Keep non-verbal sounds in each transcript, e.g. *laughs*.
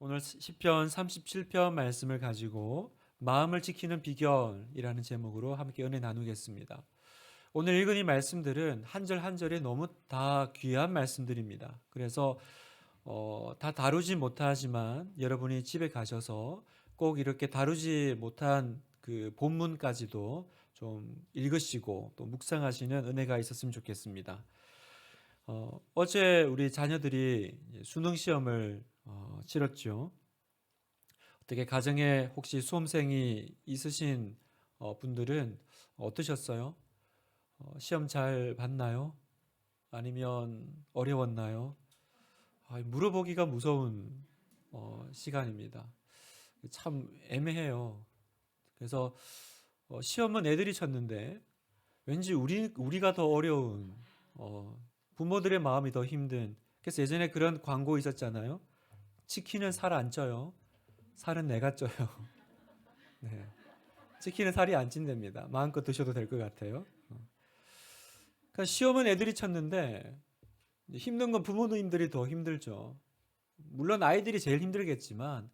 오늘 시편 37편 말씀을 가지고 마음을 지키는 비결이라는 제목으로 함께 은혜 나누겠습니다. 오늘 읽은 이 말씀들은 한절 한 절에 너무 다 귀한 말씀들입니다. 그래서 어, 다 다루지 못하지만 여러분이 집에 가셔서 꼭 이렇게 다루지 못한 그 본문까지도 좀 읽으시고 또 묵상하시는 은혜가 있었으면 좋겠습니다. 어, 어제 우리 자녀들이 수능 시험을 어, 치렀죠. 어떻게 가정에 혹시 수험생이 있으신 어, 분들은 어떠셨어요? 어, 시험 잘 봤나요? 아니면 어려웠나요? 아, 물어보기가 무서운 어, 시간입니다. 참 애매해요. 그래서 어, 시험은 애들이 쳤는데 왠지 우리 우리가 더 어려운 어, 부모들의 마음이 더 힘든. 그래서 예전에 그런 광고 있었잖아요. 치킨은 살 안 쪄요. 살은 내가 쪄요. *laughs* 네. 치킨은 살이 안 찐답니다. 마음껏 드셔도 될 것 같아요. 어. 그러니까 시험은 애들이 쳤는데 힘든 건 부모님들이 더 힘들죠. 물론 아이들이 제일 힘들겠지만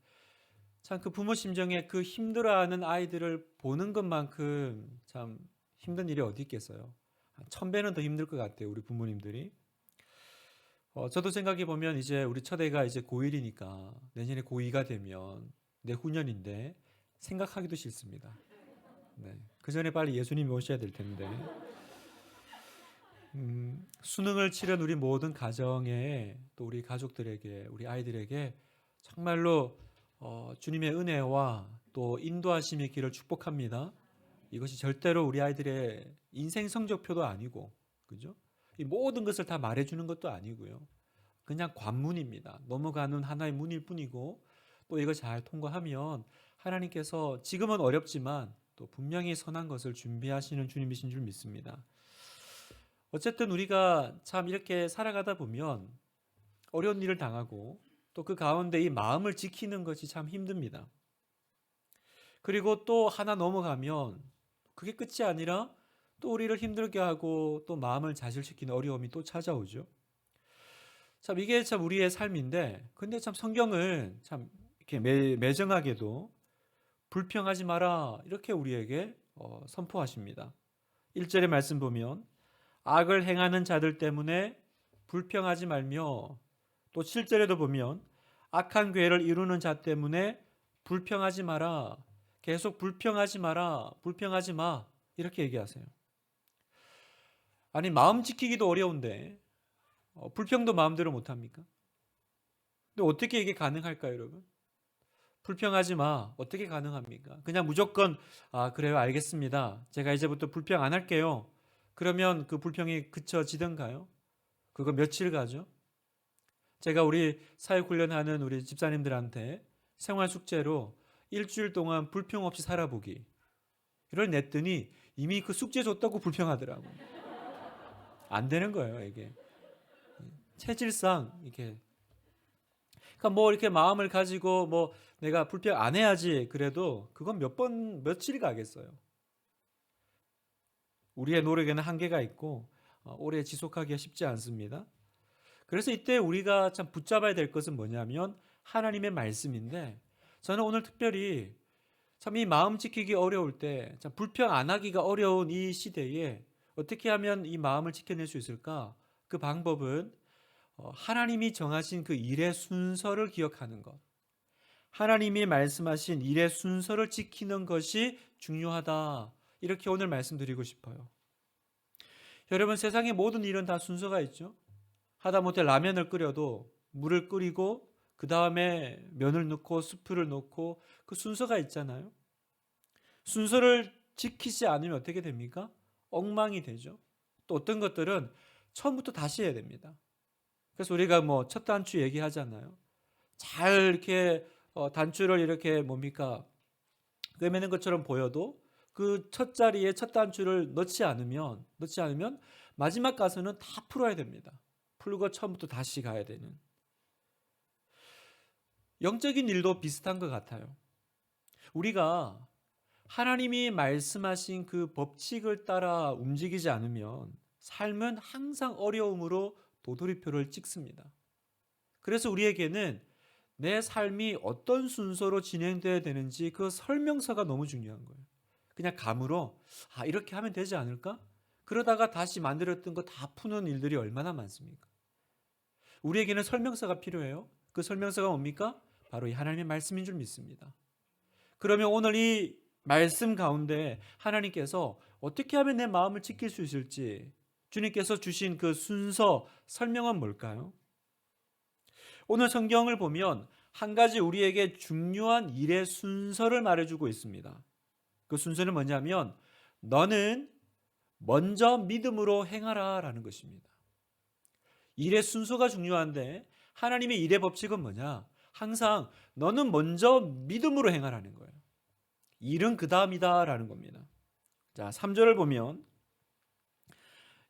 참 그 부모 심정에 그 힘들어하는 아이들을 보는 것만큼 참 힘든 일이 어디 있겠어요. 한천 배는 더 힘들 것 같아요. 우리 부모님들이. 어, 저도 생각해 보면 이제 우리 첫애가 이제 고1이니까 내년에 고2가 되면 내후년인데 생각하기도 싫습니다. 네. 그 전에 빨리 예수님이 오셔야 될 텐데. 음, 수능을 치른 우리 모든 가정에 또 우리 가족들에게 우리 아이들에게 정말로 어, 주님의 은혜와 또 인도하심의 길을 축복합니다. 이것이 절대로 우리 아이들의 인생 성적표도 아니고, 그죠? 이 모든 것을 다 말해주는 것도 아니고요. 그냥 관문입니다. 넘어가는 하나의 문일 뿐이고, 또 이거 잘 통과하면 하나님께서 지금은 어렵지만 또 분명히 선한 것을 준비하시는 주님이신 줄 믿습니다. 어쨌든 우리가 참 이렇게 살아가다 보면 어려운 일을 당하고 또 그 가운데 이 마음을 지키는 것이 참 힘듭니다. 그리고 또 하나 넘어가면 그게 끝이 아니라 또 우리를 힘들게 하고 또 마음을 자실시키는 어려움이 또 찾아오죠. 참 이게 참 우리의 삶인데 근데 참 성경은 참 이렇게 매, 매정하게도 불평하지 마라 이렇게 우리에게 어, 선포하십니다. 1절의 말씀 보면 악을 행하는 자들 때문에 불평하지 말며 또 7절에도 보면 악한 괴를 이루는 자 때문에 불평하지 마라. 계속 불평하지 마라. 불평하지 마. 이렇게 얘기하세요. 아니 마음 지키기도 어려운데 어, 불평도 마음대로 못 합니까? 근데 어떻게 이게 가능할까요, 여러분? 불평하지 마. 어떻게 가능합니까? 그냥 무조건 아, 그래요. 알겠습니다. 제가 이제부터 불평 안 할게요. 그러면 그 불평이 그쳐지던가요? 그거 며칠 가죠? 제가 우리 사회훈련하는 우리 집사님들한테 생활 숙제로 일주일 동안 불평 없이 살아보기. 이걸 냈더니 이미 그 숙제 줬다고 불평하더라고. 안 되는 거예요, 이게. 체질상 이렇게. 그러니까 뭐 이렇게 마음을 가지고 뭐 내가 불평 안 해야지 그래도 그건 몇 번 며칠 가겠어요. 우리의 노력에는 한계가 있고 어, 오래 지속하기가 쉽지 않습니다. 그래서 이때 우리가 참 붙잡아야 될 것은 뭐냐면 하나님의 말씀인데 저는 오늘 특별히 참 이 마음 지키기 어려울 때, 참 불평 안 하기가 어려운 이 시대에 어떻게 하면 이 마음을 지켜낼 수 있을까? 그 방법은 어, 하나님이 정하신 그 일의 순서를 기억하는 것. 하나님이 말씀하신 일의 순서를 지키는 것이 중요하다. 이렇게 오늘 말씀드리고 싶어요. 여러분 세상의 모든 일은 다 순서가 있죠. 하다못해 라면을 끓여도 물을 끓이고 그 다음에 면을 넣고 스프를 넣고 그 순서가 있잖아요. 순서를 지키지 않으면 어떻게 됩니까? 엉망이 되죠. 또 어떤 것들은 처음부터 다시 해야 됩니다. 그래서 우리가 뭐 첫 단추 얘기하잖아요. 잘 이렇게 어, 단추를 이렇게 뭡니까? 꿰매는 것처럼 보여도 그 첫 자리에 첫 단추를 넣지 않으면 넣지 않으면 마지막 가서는 다 풀어야 됩니다. 풀고 처음부터 다시 가야 되는 영적인 일도 비슷한 것 같아요. 우리가 하나님이 말씀하신 그 법칙을 따라 움직이지 않으면 삶은 항상 어려움으로 도돌이표를 찍습니다. 그래서 우리에게는 내 삶이 어떤 순서로 진행돼야 되는지 그 설명서가 너무 중요한 거예요. 그냥 감으로 아 이렇게 하면 되지 않을까? 그러다가 다시 만들었던 거 다 푸는 일들이 얼마나 많습니까? 우리에게는 설명서가 필요해요. 그 설명서가 뭡니까? 바로 이 하나님의 말씀인 줄 믿습니다. 그러면 오늘 이 말씀 가운데 하나님께서 어떻게 하면 내 마음을 지킬 수 있을지 주님께서 주신 그 순서 설명은 뭘까요? 오늘 성경을 보면 한 가지 우리에게 중요한 일의 순서를 말해주고 있습니다. 그 순서는 뭐냐면 너는 먼저 믿음으로 행하라 라는 것입니다. 일의 순서가 중요한데 하나님의 일의 법칙은 뭐냐? 항상 너는 먼저 믿음으로 행하라는 거예요. 일은 그 다음이다라는 겁니다. 자, 3절을 보면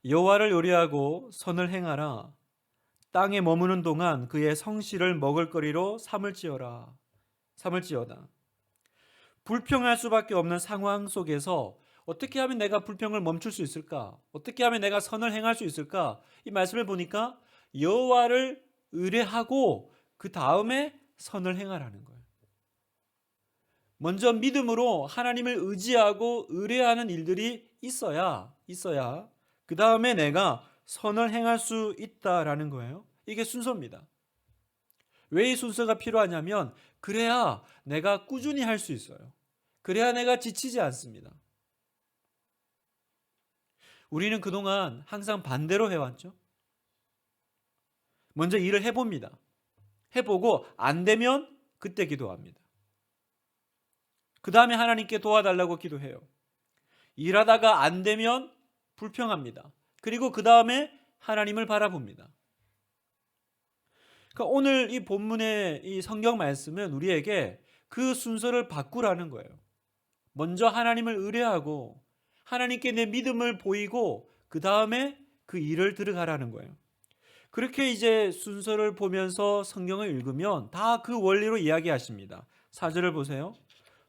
여호와를 요리하고 선을 행하라. 땅에 머무는 동안 그의 성실을 먹을거리로 삼을 지어라. 삼을 지어다. 불평할 수밖에 없는 상황 속에서 어떻게 하면 내가 불평을 멈출 수 있을까? 어떻게 하면 내가 선을 행할 수 있을까? 이 말씀을 보니까 여호와를 의뢰하고 그 다음에 선을 행하라는 거예요. 먼저 믿음으로 하나님을 의지하고 의뢰하는 일들이 있어야 있어야 그 다음에 내가 선을 행할 수 있다라는 거예요. 이게 순서입니다. 왜 이 순서가 필요하냐면 그래야 내가 꾸준히 할 수 있어요. 그래야 내가 지치지 않습니다. 우리는 그동안 항상 반대로 해왔죠. 먼저 일을 해봅니다. 해보고 안 되면 그때 기도합니다. 그 다음에 하나님께 도와달라고 기도해요. 일하다가 안 되면 불평합니다. 그리고 그 다음에 하나님을 바라봅니다. 그러니까 오늘 이 본문의 이 성경 말씀은 우리에게 그 순서를 바꾸라는 거예요. 먼저 하나님을 의뢰하고 하나님께 내 믿음을 보이고 그 다음에 그 일을 들어가라는 거예요. 그렇게 이제 순서를 보면서 성경을 읽으면 다 그 원리로 이야기하십니다. 사절을 보세요.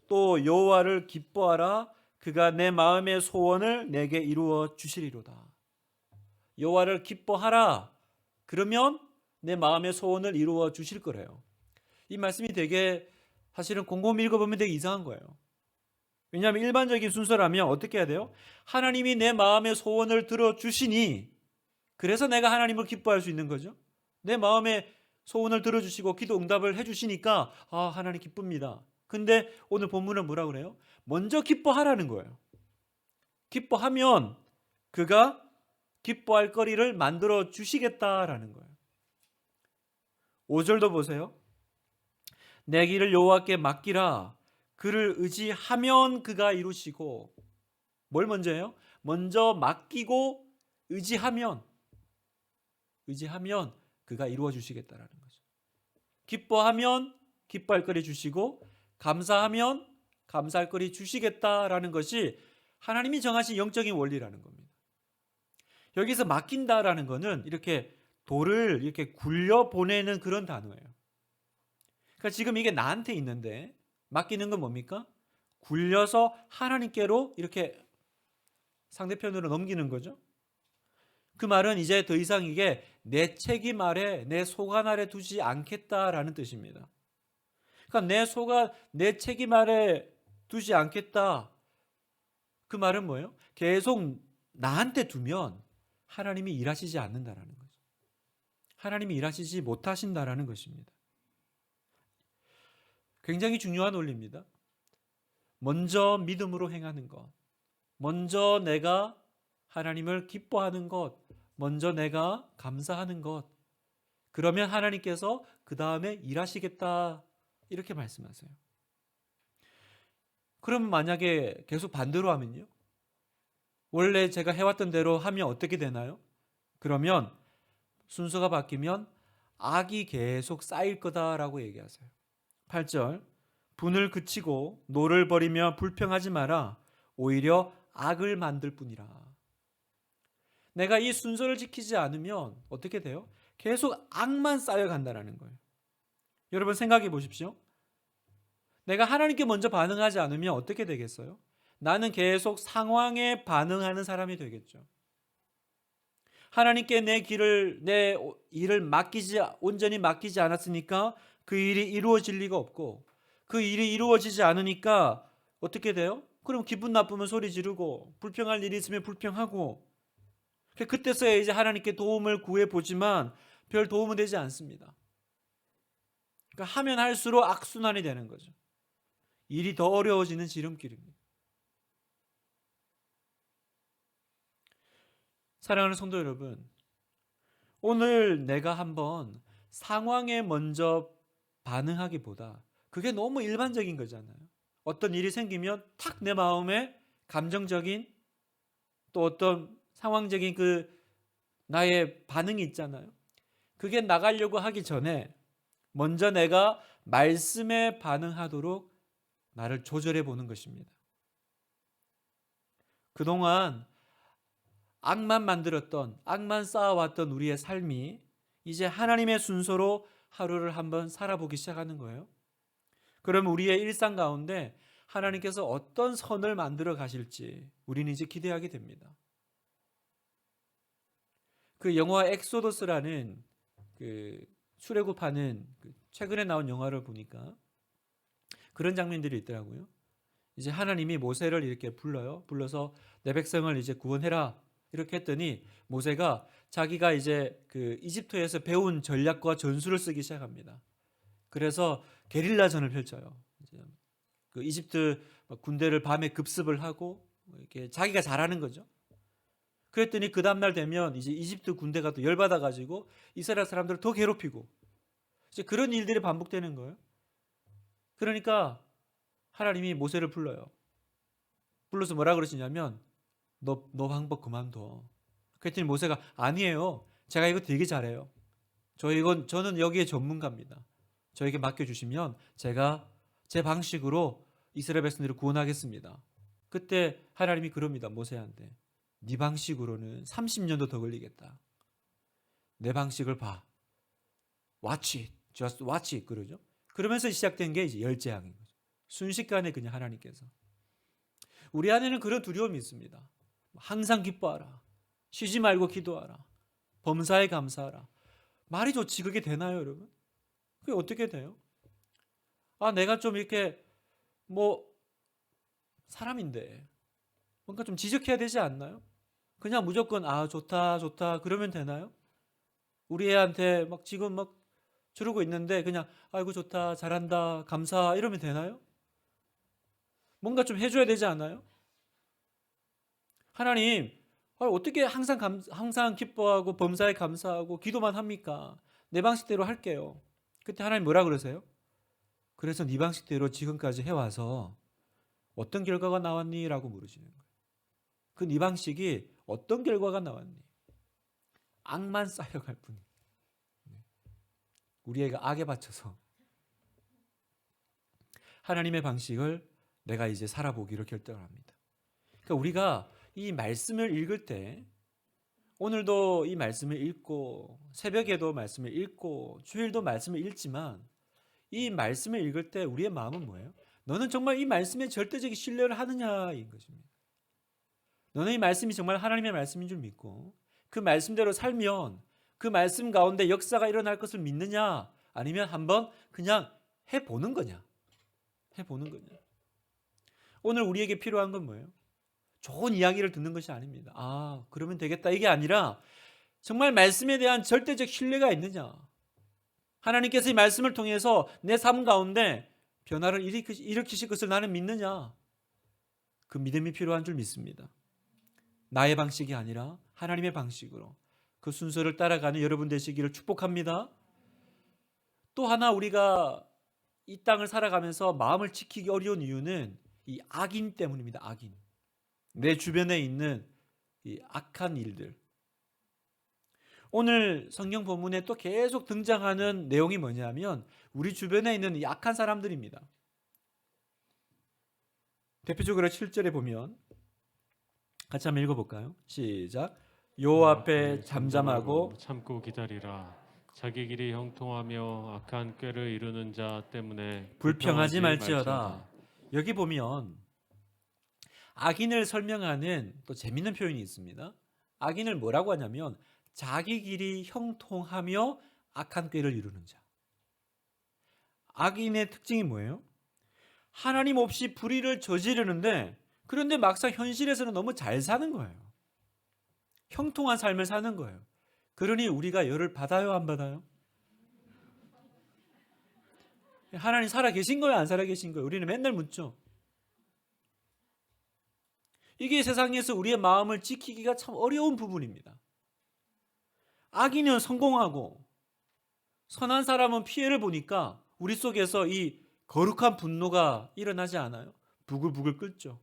또 여호와를 기뻐하라 그가 내 마음의 소원을 내게 이루어 주시리로다. 여호와를 기뻐하라. 그러면 내 마음의 소원을 이루어 주실 거래요. 이 말씀이 되게 사실은 곰곰이 읽어보면 되게 이상한 거예요. 왜냐하면 일반적인 순서라면 어떻게 해야 돼요? 하나님이 내 마음의 소원을 들어 주시니 그래서 내가 하나님을 기뻐할 수 있는 거죠. 내 마음의 소원을 들어주시고 기도 응답을 해주시니까 아 하나님 기쁩니다. 근데 오늘 본문은 뭐라 그래요? 먼저 기뻐하라는 거예요. 기뻐하면 그가 기뻐할 거리를 만들어 주시겠다라는 거예요. 5절도 보세요. 내 길을 여호와께 맡기라. 그를 의지하면 그가 이루시고 뭘 먼저 해요? 먼저 맡기고 의지하면 의지하면 그가 이루어 주시겠다라는 거죠. 기뻐하면 기뻐할 거리 주시고 감사하면 감사할 거리 주시겠다라는 것이 하나님이 정하신 영적인 원리라는 겁니다. 여기서 맡긴다라는 것은 이렇게 돌을 이렇게 굴려 보내는 그런 단어예요. 그러니까 지금 이게 나한테 있는데 맡기는 건 뭡니까? 굴려서 하나님께로 이렇게 상대편으로 넘기는 거죠. 그 말은 이제 더 이상 이게 내 책임 아래 내 소관 아래 두지 않겠다라는 뜻입니다. 그러니까 내 소관 내 책임 아래 두지 않겠다. 그 말은 뭐예요? 계속 나한테 두면 하나님이 일하시지 않는다라는 거죠. 하나님이 일하시지 못하신다라는 것입니다. 굉장히 중요한 원리입니다. 먼저 믿음으로 행하는 것. 먼저 내가 하나님을 기뻐하는 것. 먼저 내가 감사하는 것. 그러면 하나님께서 그 다음에 일하시겠다. 이렇게 말씀하세요. 그럼 만약에 계속 반대로 하면요? 원래 제가 해왔던 대로 하면 어떻게 되나요? 그러면 순서가 바뀌면 악이 계속 쌓일 거다라고 얘기하세요. 8절 분을 그치고 노를 버리며 불평하지 마라 오히려 악을 만들 뿐이라. 내가 이 순서를 지키지 않으면 어떻게 돼요? 계속 악만 쌓여 간다는 거예요. 여러분 생각해 보십시오. 내가 하나님께 먼저 반응하지 않으면 어떻게 되겠어요? 나는 계속 상황에 반응하는 사람이 되겠죠. 하나님께 내 길을 내 일을 맡기지 온전히 맡기지 않았으니까 그 일이 이루어질 리가 없고 그 일이 이루어지지 않으니까 어떻게 돼요? 그럼 기분 나쁘면 소리 지르고 불평할 일이 있으면 불평하고 그때서야 이제 하나님께 도움을 구해 보지만 별 도움은 되지 않습니다. 그러니까 하면 할수록 악순환이 되는 거죠. 일이 더 어려워지는 지름길입니다. 사랑하는 성도 여러분, 오늘 내가 한번 상황에 먼저 반응하기보다 그게 너무 일반적인 거잖아요. 어떤 일이 생기면 탁 내 마음에 감정적인 또 어떤 상황적인 그 나의 반응이 있잖아요. 그게 나가려고 하기 전에 먼저 내가 말씀에 반응하도록 나를 조절해 보는 것입니다. 그동안 악만 만들었던, 악만 쌓아왔던 우리의 삶이 이제 하나님의 순서로 하루를 한번 살아보기 시작하는 거예요. 그럼 우리의 일상 가운데 하나님께서 어떤 선을 만들어 가실지 우리는 이제 기대하게 됩니다. 그 영화 엑소더스라는 그 출애굽하는 그 최근에 나온 영화를 보니까 그런 장면들이 있더라고요. 이제 하나님이 모세를 이렇게 불러요. 불러서 내 백성을 이제 구원해라. 이렇게 했더니 모세가 자기가 이제 그 이집트에서 배운 전략과 전술을 쓰기 시작합니다. 그래서 게릴라전을 펼쳐요. 그 이집트 군대를 밤에 급습을 하고 이렇게 자기가 잘하는 거죠. 그랬더니 그 다음 날 되면 이제 이집트 군대가 또 열받아 가지고 이스라엘 사람들을 더 괴롭히고 이제 그런 일들이 반복되는 거예요. 그러니까 하나님이 모세를 불러요. 불러서 뭐라 그러시냐면 너, 너 방법 그만둬. 그랬더니 모세가 아니에요. 제가 이거 되게 잘해요. 저 이건 저는 여기에 전문가입니다. 저에게 맡겨주시면 제가 제 방식으로 이스라엘 백성들을 구원하겠습니다. 그때 하나님이 그럽니다. 모세한테. 네 방식으로는 30년도 더 걸리겠다. 내 방식을 봐. Watch it. Just watch it. 그러죠. 그러면서 시작된 게 이제 열재앙인 거죠. 순식간에 그냥 하나님께서. 우리 안에는 그런 두려움이 있습니다. 항상 기뻐하라. 쉬지 말고 기도하라. 범사에 감사하라. 말이 좋지 그게 되나요, 여러분? 그게 어떻게 돼요? 아, 내가 좀 이렇게 뭐 사람인데 뭔가 좀 지적해야 되지 않나요? 그냥 무조건 아, 좋다, 좋다 그러면 되나요? 우리 애한테 막 지금 막 저러고 있는데 그냥 아이고 좋다, 잘한다, 감사 이러면 되나요? 뭔가 좀 해줘야 되지 않나요? 하나님, 아, 어떻게 항상 감, 항상 기뻐하고 범사에 감사하고 기도만 합니까? 내 방식대로 할게요. 그때 하나님 뭐라 그러세요? 그래서 네 방식대로 지금까지 해와서 어떤 결과가 나왔니?라고 물으시는 거예요. 그 네 방식이 어떤 결과가 나왔니? 악만 쌓여갈 뿐. 우리 애가 악에 바쳐서 하나님의 방식을 내가 이제 살아보기로 결정을 합니다. 그러니까 우리가 이 말씀을 읽을 때 오늘도 이 말씀을 읽고 새벽에도 말씀을 읽고 주일도 말씀을 읽지만 이 말씀을 읽을 때 우리의 마음은 뭐예요? 너는 정말 이 말씀에 절대적인 신뢰를 하느냐인 것입니다. 너는 이 말씀이 정말 하나님의 말씀인 줄 믿고 그 말씀대로 살면 그 말씀 가운데 역사가 일어날 것을 믿느냐 아니면 한번 그냥 해 보는 거냐? 해 보는 거냐? 오늘 우리에게 필요한 건 뭐예요? 좋은 이야기를 듣는 것이 아닙니다. 아, 그러면 되겠다. 이게 아니라 정말 말씀에 대한 절대적 신뢰가 있느냐. 하나님께서 이 말씀을 통해서 내 삶 가운데 변화를 일으키실 것을 나는 믿느냐. 그 믿음이 필요한 줄 믿습니다. 나의 방식이 아니라 하나님의 방식으로 그 순서를 따라가는 여러분 되시기를 축복합니다. 또 하나 우리가 이 땅을 살아가면서 마음을 지키기 어려운 이유는 이 악인 때문입니다. 악인. 내 주변에 있는 이 악한 일들. 오늘 성경 본문에 또 계속 등장하는 내용이 뭐냐면 우리 주변에 있는 이 악한 사람들입니다. 대표적으로 7절에 보면 같이 한번 읽어볼까요? 시작. 요 앞에 잠잠하고 참고 기다리라. 자기 길이 형통하며 악한 꾀를 이루는 자 때문에 불평하지 말지어다. 여기 보면 악인을 설명하는 또 재밌는 표현이 있습니다. 악인을 뭐라고 하냐면 자기 길이 형통하며 악한 꾀를 이루는 자. 악인의 특징이 뭐예요? 하나님 없이 불의를 저지르는데 그런데 막상 현실에서는 너무 잘 사는 거예요. 형통한 삶을 사는 거예요. 그러니 우리가 열을 받아요, 안 받아요? 하나님 살아 계신 거예요, 안 살아 계신 거예요? 우리는 맨날 묻죠. 이게 세상에서 우리의 마음을 지키기가 참 어려운 부분입니다. 악인은 성공하고 선한 사람은 피해를 보니까 우리 속에서 이 거룩한 분노가 일어나지 않아요? 부글부글 끓죠.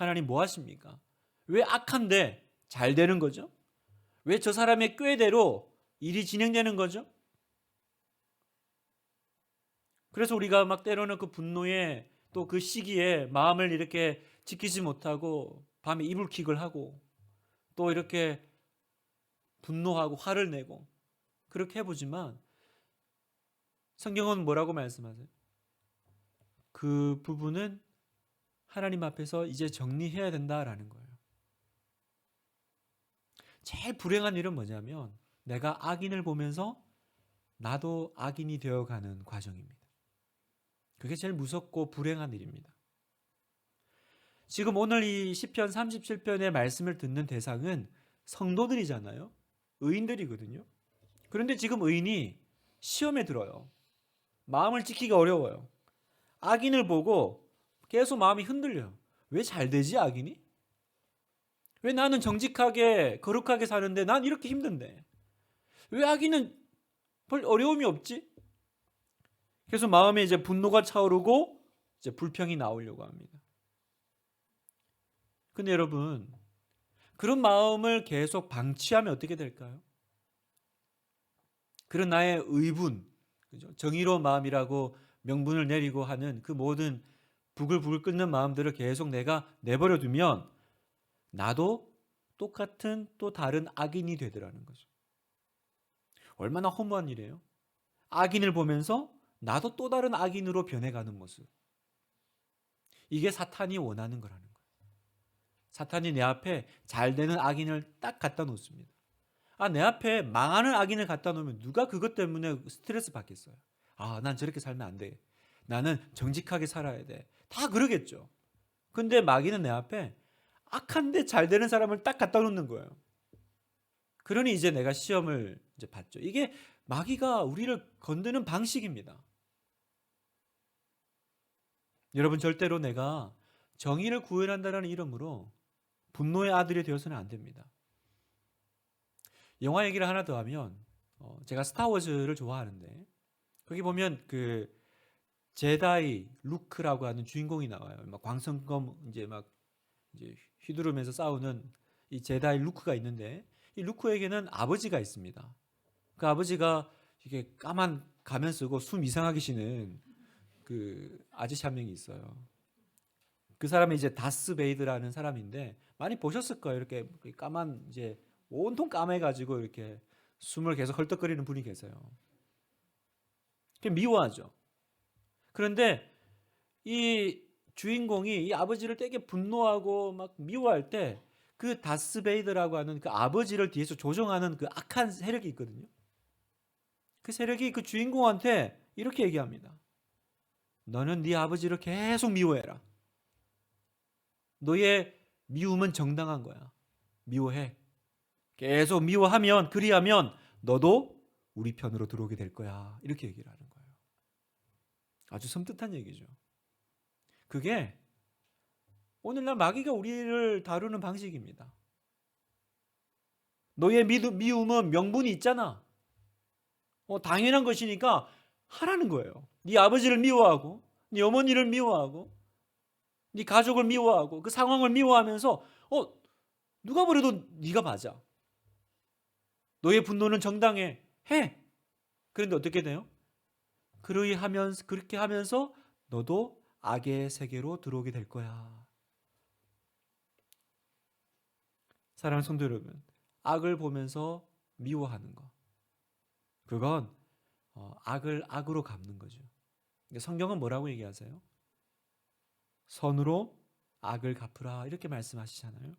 하나님 뭐 하십니까? 왜 악한데 잘 되는 거죠? 왜 저 사람의 꾀대로 일이 진행되는 거죠? 그래서 우리가 막 때로는 그 분노에 또 그 시기에 마음을 이렇게 지키지 못하고 밤에 이불킥을 하고 또 이렇게 분노하고 화를 내고 그렇게 해보지만 성경은 뭐라고 말씀하세요? 그 부분은 하나님 앞에서 이제 정리해야 된다라는 거예요. 제일 불행한 일은 뭐냐면 내가 악인을 보면서 나도 악인이 되어가는 과정입니다. 그게 제일 무섭고 불행한 일입니다. 지금 오늘 이 시편 37편의 말씀을 듣는 대상은 성도들이잖아요. 의인들이거든요. 그런데 지금 의인이 시험에 들어요. 마음을 지키기 어려워요. 악인을 보고 계속 마음이 흔들려요. 왜 잘 되지 악인이? 왜 나는 정직하게 거룩하게 사는데 난 이렇게 힘든데? 왜 악인은 별 어려움이 없지? 그래서 마음에 이제 분노가 차오르고 이제 불평이 나오려고 합니다. 근데 여러분 그런 마음을 계속 방치하면 어떻게 될까요? 그런 나의 의분, 그죠? 정의로운 마음이라고 명분을 내리고 하는 그 모든 부글부글 끓는 마음들을 계속 내가 내버려 두면 나도 똑같은 또 다른 악인이 되더라는 거죠. 얼마나 허무한 일이에요. 악인을 보면서 나도 또 다른 악인으로 변해가는 모습. 이게 사탄이 원하는 거라는 거예요. 사탄이 내 앞에 잘 되는 악인을 딱 갖다 놓습니다. 아, 내 앞에 망하는 악인을 갖다 놓으면 누가 그것 때문에 스트레스 받겠어요? 아, 난 저렇게 살면 안 돼. 나는 정직하게 살아야 돼. 다 그러겠죠. 근데 마귀는 내 앞에 악한데 잘 되는 사람을 딱 갖다 놓는 거예요. 그러니 이제 내가 시험을 이제 받죠. 이게 마귀가 우리를 건드는 방식입니다. 여러분 절대로 내가 정의를 구현한다는 이름으로 분노의 아들이 되어서는 안 됩니다. 영화 얘기를 하나 더 하면 어, 제가 스타워즈를 좋아하는데 거기 보면 그 제다이 루크라고 하는 주인공이 나와요. 막 광선검 이제 막 이제 휘두르면서 싸우는 이 제다이 루크가 있는데 이 루크에게는 아버지가 있습니다. 그 아버지가 이게 까만 가면 쓰고 숨 이상하게 쉬는 그 아저씨 한 명이 있어요. 그 사람이 이제 다스 베이드라는 사람인데 많이 보셨을 거예요. 이렇게 까만 이제 온통 까매가지고 이렇게 숨을 계속 헐떡거리는 분이 계세요. 미워하죠. 그런데 이 주인공이 이 아버지를 되게 분노하고 막 미워할 때 그 다스베이드라고 하는 그 아버지를 뒤에서 조종하는 그 악한 세력이 있거든요. 그 세력이 그 주인공한테 이렇게 얘기합니다. 너는 네 아버지를 계속 미워해라. 너의 미움은 정당한 거야. 미워해. 계속 미워하면 그리하면 너도 우리 편으로 들어오게 될 거야. 이렇게 얘기를 하는 거예요. 아주 섬뜩한 얘기죠. 그게 오늘날 마귀가 우리를 다루는 방식입니다. 너의 미움은 명분이 있잖아. 어, 당연한 것이니까 하라는 거예요. 네 아버지를 미워하고, 네 어머니를 미워하고, 네 가족을 미워하고, 그 상황을 미워하면서, 어, 누가 버려도 네가 맞아. 너의 분노는 정당해. 해. 그런데 어떻게 돼요? 그러이 하면서 그렇게 하면서 너도 악의 세계로 들어오게 될 거야. 사랑하는 성도 여러분, 악을 보면서 미워하는 거. 그건 어, 악을 악으로 갚는 거죠. 성경은 뭐라고 얘기하세요? 선으로 악을 갚으라 이렇게 말씀하시잖아요.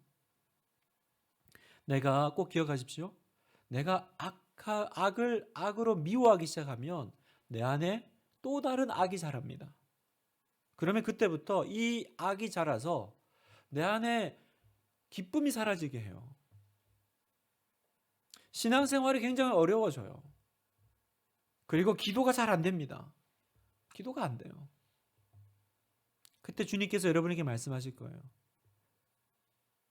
내가 꼭 기억하십시오. 내가 악, 악을 악으로 미워하기 시작하면 내 안에 또 다른 악이 자랍니다. 그러면 그때부터 이 악이 자라서 내 안에 기쁨이 사라지게 해요. 신앙생활이 굉장히 어려워져요. 그리고 기도가 잘 안 됩니다. 기도가 안 돼요. 그때 주님께서 여러분에게 말씀하실 거예요.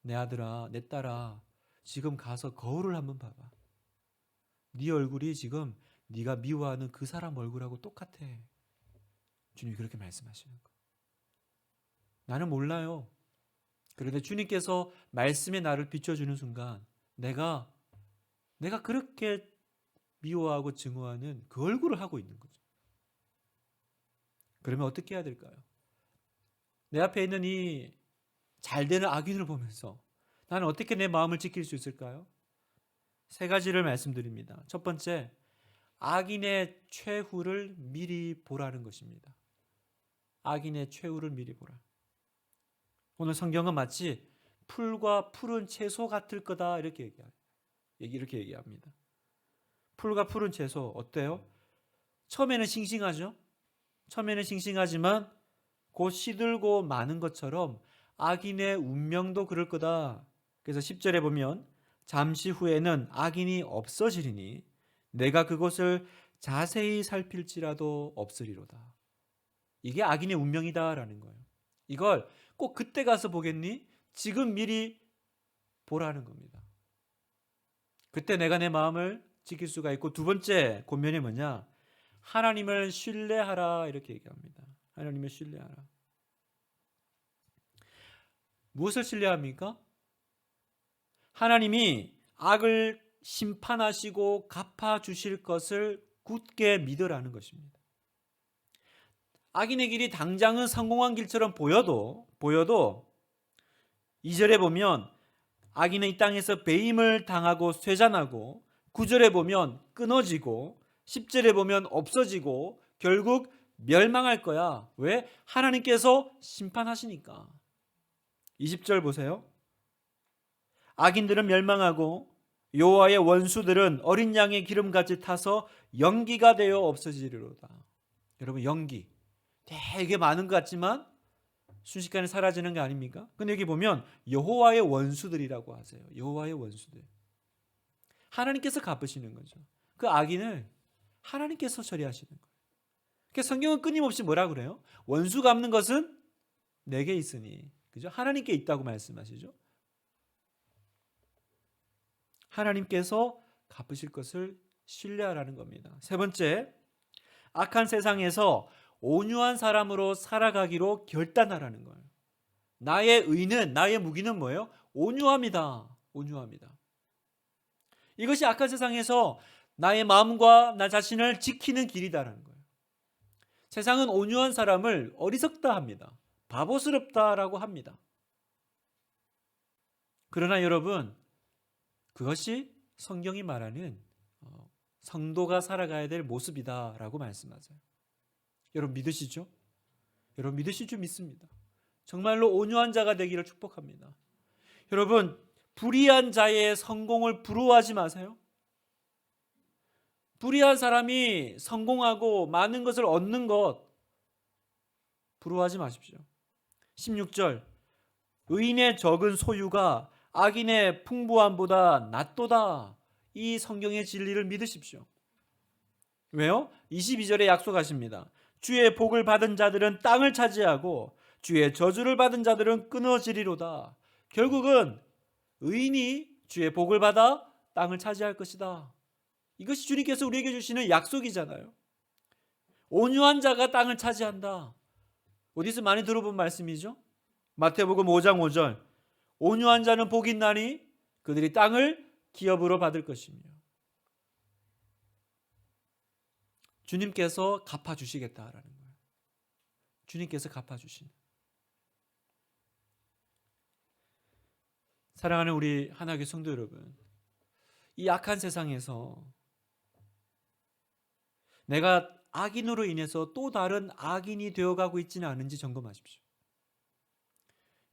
내 아들아, 내 딸아, 지금 가서 거울을 한번 봐봐. 네 얼굴이 지금 네가 미워하는 그 사람 얼굴하고 똑같아. 주님이 그렇게 말씀하시는 거. 나는 몰라요. 그런데 주님께서 말씀의 나를 비춰주는 순간 내가 내가 그렇게 미워하고 증오하는 그 얼굴을 하고 있는 거죠. 그러면 어떻게 해야 될까요? 내 앞에 있는 이 잘되는 악인을 보면서 나는 어떻게 내 마음을 지킬 수 있을까요? 세 가지를 말씀드립니다. 첫 번째, 악인의 최후를 미리 보라는 것입니다. 악인의 최후를 미리 보라. 오늘 성경은 마치 풀과 푸른 채소 같을 거다 이렇게 얘기해요. 이렇게 얘기합니다. 풀과 푸른 채소 어때요? 처음에는 싱싱하죠. 처음에는 싱싱하지만 곧 시들고 마는 것처럼 악인의 운명도 그럴 거다. 그래서 10절에 보면 잠시 후에는 악인이 없어지리니 내가 그것을 자세히 살필지라도 없으리로다. 이게 악인의 운명이다라는 거예요. 이걸 꼭 그때 가서 보겠니? 지금 미리 보라는 겁니다. 그때 내가 내 마음을 지킬 수가 있고 두 번째 권면이 뭐냐? 하나님을 신뢰하라 이렇게 얘기합니다. 하나님을 신뢰하라. 무엇을 신뢰합니까? 하나님이 악을 심판하시고 갚아 주실 것을 굳게 믿으라는 것입니다. 악인의 길이 당장은 성공한 길처럼 보여도 보여도 2절에 보면 악인은 이 땅에서 배임을 당하고 쇠잔하고 9절에 보면 끊어지고 10절에 보면 없어지고 결국 멸망할 거야. 왜? 하나님께서 심판하시니까. 20절 보세요. 악인들은 멸망하고 여호와의 원수들은 어린 양의 기름같이 타서 연기가 되어 없어지리로다. 여러분 연기 되게 많은 것 같지만 순식간에 사라지는 게 아닙니까? 근데 여기 보면 여호와의 원수들이라고 하세요. 여호와의 원수들. 하나님께서 갚으시는 거죠. 그 악인을 하나님께서 처리하시는 거예요. 그러니까 성경은 끊임없이 뭐라 그래요? 원수 갚는 것은 내게 있으니. 그죠? 하나님께 있다고 말씀하시죠. 하나님께서 갚으실 것을 신뢰하라는 겁니다. 세 번째, 악한 세상에서 온유한 사람으로 살아가기로 결단하라는 거예요. 나의 의는 나의 무기는 뭐예요? 온유합니다. 온유합니다. 이것이 악한 세상에서 나의 마음과 나 자신을 지키는 길이다라는 거예요. 세상은 온유한 사람을 어리석다 합니다. 바보스럽다라고 합니다. 그러나 여러분, 그것이 성경이 말하는 어, 성도가 살아가야 될 모습이다라고 말씀하세요. 여러분 믿으시죠? 여러분 믿으실 줄 믿습니다. 정말로 온유한 자가 되기를 축복합니다. 여러분 불의한 자의 성공을 부러워하지 마세요. 불의한 사람이 성공하고 많은 것을 얻는 것 부러워하지 마십시오. 16절 의인의 적은 소유가 악인의 풍부함보다 낫도다. 이 성경의 진리를 믿으십시오. 왜요? 22절에 약속하십니다. 주의 복을 받은 자들은 땅을 차지하고 주의 저주를 받은 자들은 끊어지리로다. 결국은 의인이 주의 복을 받아 땅을 차지할 것이다. 이것이 주님께서 우리에게 주시는 약속이잖아요. 온유한 자가 땅을 차지한다. 어디서 많이 들어본 말씀이죠? 마태복음 5장 5절. 온유한 자는 복이 있나니 그들이 땅을 기업으로 받을 것이며. 주님께서 갚아 주시겠다라는 거예요. 주님께서 갚아 주신. 사랑하는 우리 하나교회 성도 여러분. 이 악한 세상에서 내가 악인으로 인해서 또 다른 악인이 되어가고 있지는 않은지 점검하십시오.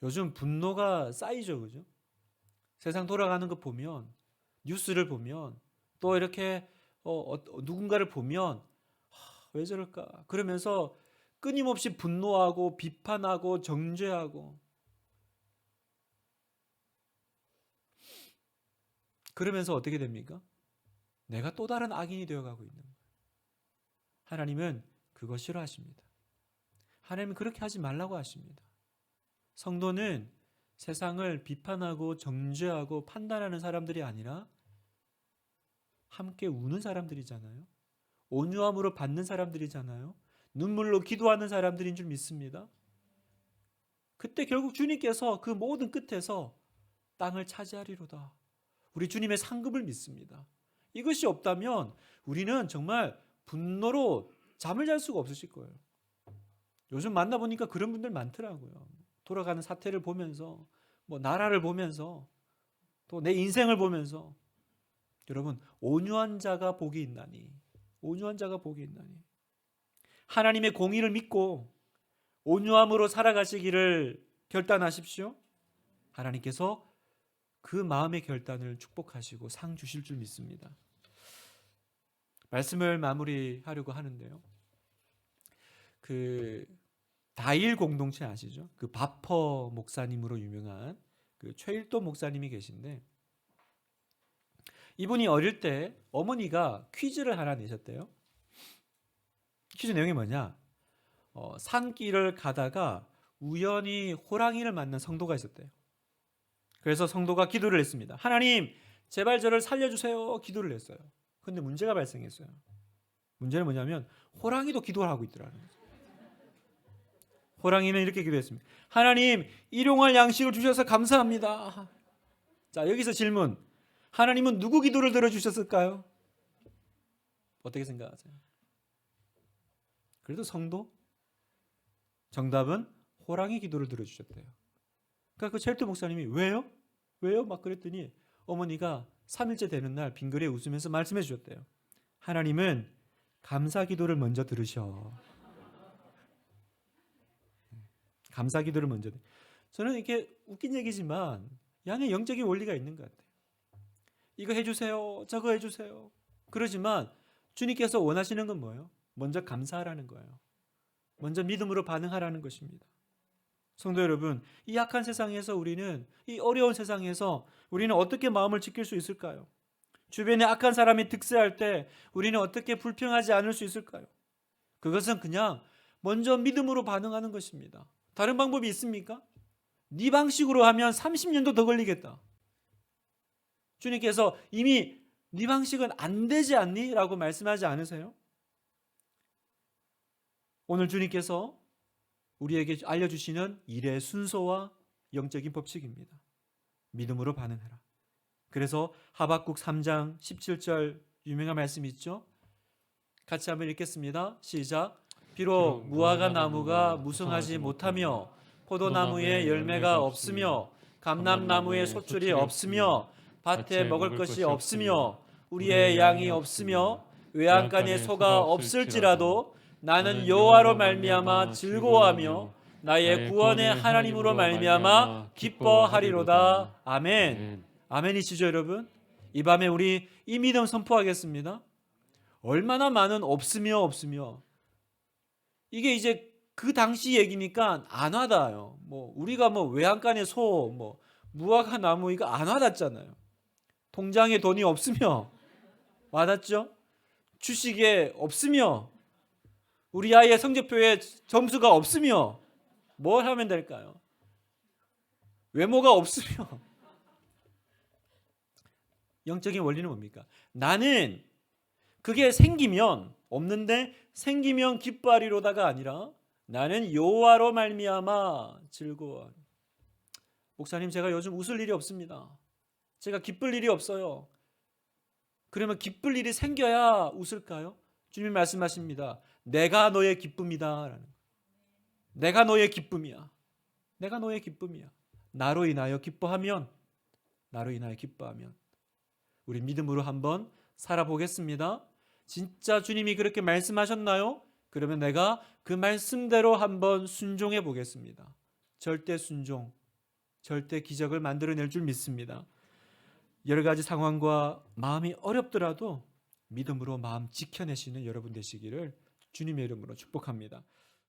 요즘 분노가 쌓이죠, 그죠? 세상 돌아가는 거 보면 뉴스를 보면 또 이렇게 어, 어, 누군가를 보면 하, 왜 저럴까? 그러면서 끊임없이 분노하고 비판하고 정죄하고 그러면서 어떻게 됩니까? 내가 또 다른 악인이 되어가고 있는 거예요. 하나님은 그거 싫어하십니다. 하나님은 그렇게 하지 말라고 하십니다. 성도는 세상을 비판하고 정죄하고 판단하는 사람들이 아니라 함께 우는 사람들이잖아요. 온유함으로 받는 사람들이잖아요. 눈물로 기도하는 사람들인 줄 믿습니다. 그때 결국 주님께서 그 모든 끝에서 땅을 차지하리로다. 우리 주님의 상급을 믿습니다. 이것이 없다면 우리는 정말 분노로 잠을 잘 수가 없으실 거예요. 요즘 만나보니까 그런 분들 많더라고요. 돌아가는 사태를 보면서, 뭐, 나라를 보면서, 또 내 인생을 보면서, 여러분, 온유한 자가 복이 있나니, 온유한 자가 복이 있나니, 하나님의 공의를 믿고, 온유함으로 살아가시기를 결단하십시오. 하나님께서 그 마음의 결단을 축복하시고 상 주실 줄 믿습니다. 말씀을 마무리하려고 하는데요. 그 다일 공동체 아시죠? 그 바퍼 목사님으로 유명한 그 최일도 목사님이 계신데 이분이 어릴 때 어머니가 퀴즈를 하나 내셨대요. 퀴즈 내용이 뭐냐? 어, 산길을 가다가 우연히 호랑이를 만난 성도가 있었대요. 그래서 성도가 기도를 했습니다. 하나님, 제발 저를 살려주세요. 기도를 했어요. 근데 문제가 발생했어요. 문제는 뭐냐면 호랑이도 기도를 하고 있더라는 거죠. 호랑이는 이렇게 기도했습니다. 하나님, 일용할 양식을 주셔서 감사합니다. 자, 여기서 질문. 하나님은 누구 기도를 들어주셨을까요? 어떻게 생각하세요? 그래도 성도? 정답은 호랑이 기도를 들어주셨대요. 그러니까 그 첼트 목사님이 왜요? 왜요? 막 그랬더니 어머니가 3일째 되는 날 빙그레 웃으면서 말씀해 주셨대요. 하나님은 감사 기도를 먼저 들으셔. 감사 기도를 먼저. 들- 저는 이렇게 웃긴 얘기지만 이 안에 영적인 원리가 있는 것 같아요. 이거 해주세요. 저거 해주세요. 그러지만 주님께서 원하시는 건 뭐예요? 먼저 감사하라는 거예요. 먼저 믿음으로 반응하라는 것입니다. 성도 여러분, 이 약한 세상에서 우리는 이 어려운 세상에서 우리는 어떻게 마음을 지킬 수 있을까요? 주변에 악한 사람이 득세할 때 우리는 어떻게 불평하지 않을 수 있을까요? 그것은 그냥 먼저 믿음으로 반응하는 것입니다. 다른 방법이 있습니까? 네 방식으로 하면 30년도 더 걸리겠다. 주님께서 이미 네 방식은 안 되지 않니? 라고 말씀하지 않으세요? 오늘 주님께서 우리에게 알려주시는 일의 순서와 영적인 법칙입니다. 믿음으로 반응해라. 그래서 하박국 3장 17절 유명한 말씀이 있죠. 같이 한번 읽겠습니다. 시작. 비록 무화과 나무가 무성하지 못하며 포도나무에 열매가 없으며 감람나무에 소출이 없으며 밭에 먹을 것이 없으며 우리의 양이 없으며 외양간에 소가 없을지라도 나는 여호와로 말미암아 즐거워하며 나의 구원의 하나님으로 말미암아 기뻐하리로다. 아멘. 아멘. 아멘이시죠, 여러분? 이 밤에 우리 이 믿음 선포하겠습니다. 얼마나 많은 없으며 없으며 이게 이제 그 당시 얘기니까 안 와닿아요. 뭐 우리가 뭐 외양간의 소, 뭐 무화과 나무 이거 안 와닿잖아요. 통장에 돈이 없으며 *laughs* 와닿죠? 주식에 없으며 우리 아이의 성적표에 점수가 없으며 뭘 하면 될까요? 외모가 없으며 *laughs* 영적인 원리는 뭡니까? 나는 그게 생기면 없는데 생기면 기뻐하리로다가 아니라 나는 여호와로 말미암아 즐거워. 목사님 제가 요즘 웃을 일이 없습니다. 제가 기쁠 일이 없어요. 그러면 기쁠 일이 생겨야 웃을까요? 주님 말씀하십니다. 내가 너의 기쁨이다라는 거. 내가 너의 기쁨이야. 내가 너의 기쁨이야. 나로 인하여 기뻐하면 나로 인하여 기뻐하면 우리 믿음으로 한번 살아보겠습니다. 진짜 주님이 그렇게 말씀하셨나요? 그러면 내가 그 말씀대로 한번 순종해 보겠습니다. 절대 순종, 절대 기적을 만들어낼 줄 믿습니다. 여러 가지 상황과 마음이 어렵더라도 믿음으로 마음 지켜내시는 여러분 되시기를 주님의 이름으로 축복합니다.